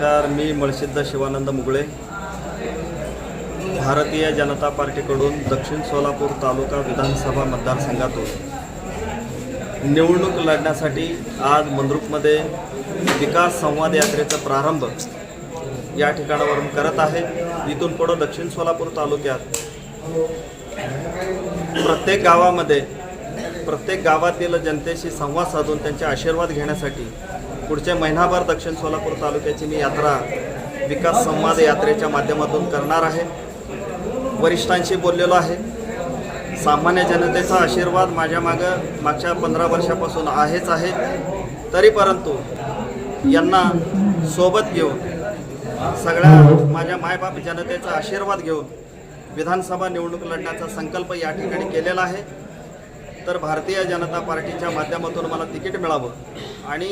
मी मळसिद्ध शिवानंद मुगळे. भारतीय जनता पार्टीकडून दक्षिण सोलापूर तालुका विधानसभा मतदारसंघातून निवडणूक लढण्यासाठी आज मंद्रुपमध्ये विकास संवाद यात्रेचा प्रारंभ या ठिकाणावरून करत आहे. इथून पुढं दक्षिण सोलापूर तालुक्यात प्रत्येक गावामध्ये प्रत्येक गावातील जनतेशी संवाद साधून त्यांचे आशीर्वाद घेण्यासाठी पुढचे महिनाभर दक्षिण सोलापूर तालुक्याची मी यात्रा विकास संवाद यात्रेच्या माध्यमातून करणार आहे. वरिष्ठांशी बोललेलो आहे. सामान्य जनतेचा आशीर्वाद माझ्या मागं मागच्या पंधरा वर्षापासून आहेच आहे. तरी परंतु यांना सोबत घेऊन सगळ्या माझ्या मायबाप जनतेचा आशीर्वाद घेऊन विधानसभा निवडणूक लढण्याचा संकल्प या ठिकाणी केलेला आहे. तर भारतीय जनता पार्टीच्या माध्यमातून मला तिकीट मिळावं. आणि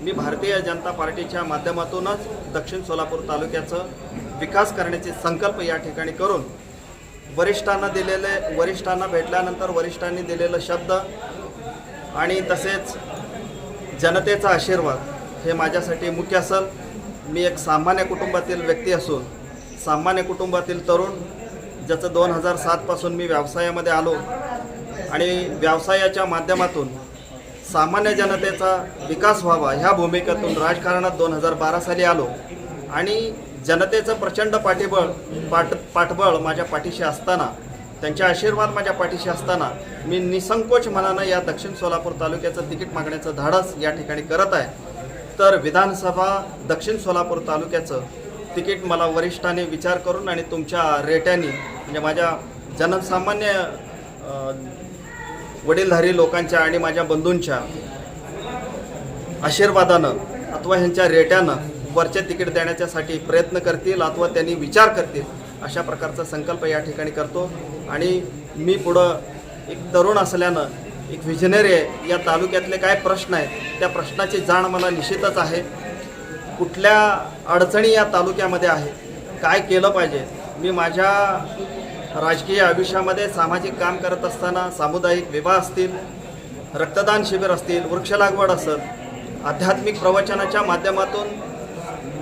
मी भारतीय जनता पार्टीच्या माध्यमातूनच दक्षिण सोलापूर तालुक्याचं विकास करण्याचे संकल्प या ठिकाणी करून वरिष्ठांना दिलेले वरिष्ठांना भेटल्यानंतर वरिष्ठांनी दिलेलं शब्द आणि तसेच जनतेचा आशीर्वाद हे माझ्यासाठी मुख्य असेल. मी एक सामान्य कुटुंबातील व्यक्ती असून सामान्य कुटुंबातील तरुण ज्याचं दोन हजार सातपासून मी व्यवसायामध्ये आलो आणि व्यवसायाच्या माध्यमातून सामान्य जनतेचा विकास व्हावा ह्या भूमिकेतून राजकारणात दोन हजार बारा साली आलो. आणि जनतेचं प्रचंड पाठीबळ पाठ पाठबळ माझ्या पाठीशी असताना त्यांचे आशीर्वाद माझ्या पाठीशी असताना मी निसंकोच मनानं या दक्षिण सोलापूर तालुक्याचं तिकीट मागण्याचं धाडस या ठिकाणी करत आहे. तर विधानसभा दक्षिण सोलापूर तालुक्याचं तिकीट मला वरिष्ठाने विचार करून आणि तुमच्या रेट्यानी म्हणजे माझ्या जनसामान्य वडीलधारी लोकांच्या आणि माझ्या बंधूंच्या आशीर्वादानं अथवा ह्यांच्या रेट्यानं वरचे तिकीट देण्याच्यासाठी प्रयत्न करतील अथवा त्यांनी विचार करतील अशा प्रकारचा संकल्प या ठिकाणी करतो. आणि मी पुढं एक तरुण असल्यानं एक व्हिजनरी आहे या तालुक्यातले काय प्रश्न आहेत त्या प्रश्नाची जाण मला निश्चितच आहे. कुठल्या अडचणी या तालुक्यामध्ये आहे काय केलं पाहिजे मी माझ्या राजकीय आयुष्यामध्ये सामाजिक काम करत असताना सामुदायिक विवाह असतील रक्तदान शिबिर असतील वृक्ष लागवड असेल आध्यात्मिक प्रवचनाच्या माध्यमातून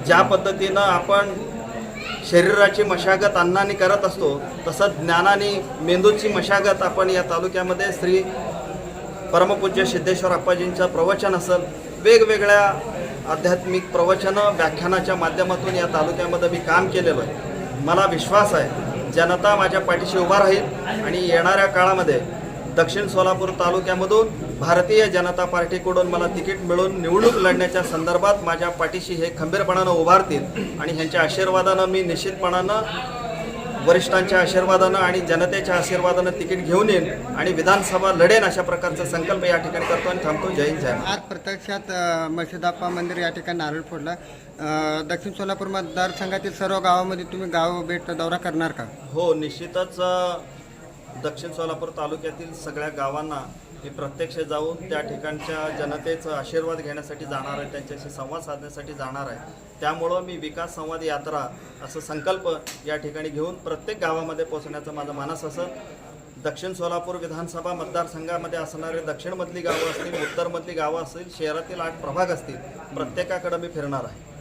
ज्या पद्धतीनं आपण शरीराची मशागत अन्नाने करत असतो तसंच ज्ञानाने मेंदूची मशागत आपण या तालुक्यामध्ये श्री परमपूज्य सिद्धेश्वर अप्पाजींचं प्रवचन असेल वेगवेगळ्या आध्यात्मिक प्रवचनं व्याख्यानाच्या माध्यमातून या तालुक्यामध्ये मी काम केलेलं आहे. मला विश्वास आहे जनता माझ्या पाठीशी उभा राहील आणि येणाऱ्या काळामध्ये दक्षिण सोलापूर तालुक्यामधून भारतीय जनता पार्टीकडून मला तिकीट मिळून निवडणूक लढण्याच्या संदर्भात माझ्या पाठीशी हे खंबीरपणानं उभारतील आणि ह्यांच्या आशीर्वादानं मी निश्चितपणानं वरिष्ठांच्या आशीर्वादानं आणि जनतेच्या आशीर्वादानं तिकीट घेऊन येईन आणि विधानसभा लढेन अशा प्रकारचा संकल्प या ठिकाणी करतो आणि थांबतो. जय हिंद जय. आज प्रत्यक्षात मशिदाप्पा मंदिर या ठिकाणी नारळ फोडला. दक्षिण सोलापूर मतदारसंघातील सर्व गावामध्ये तुम्ही गाव भेट दौरा करणार का? हो निश्चितच दक्षिण सोलापूर तालुक्यातील सगळ्या गावांना मी प्रत्यक्ष जाऊन त्या ठिकाणच्या जनतेचा आशीर्वाद घेण्यासाठी जाणार आहे त्यांच्याशी संवाद साधण्यासाठी जाणार आहे. त्यामुळं मी विकास संवाद यात्रा असं संकल्प या ठिकाणी घेऊन प्रत्येक गावामध्ये पोहोचण्याचं माझं मानस असं दक्षिण सोलापूर विधानसभा मतदारसंघामध्ये असणारे दक्षिणमधली गावं असतील उत्तरमधली गावं असतील शहरातील आठ प्रभाग असतील प्रत्येकाकडं मी फिरणार आहे.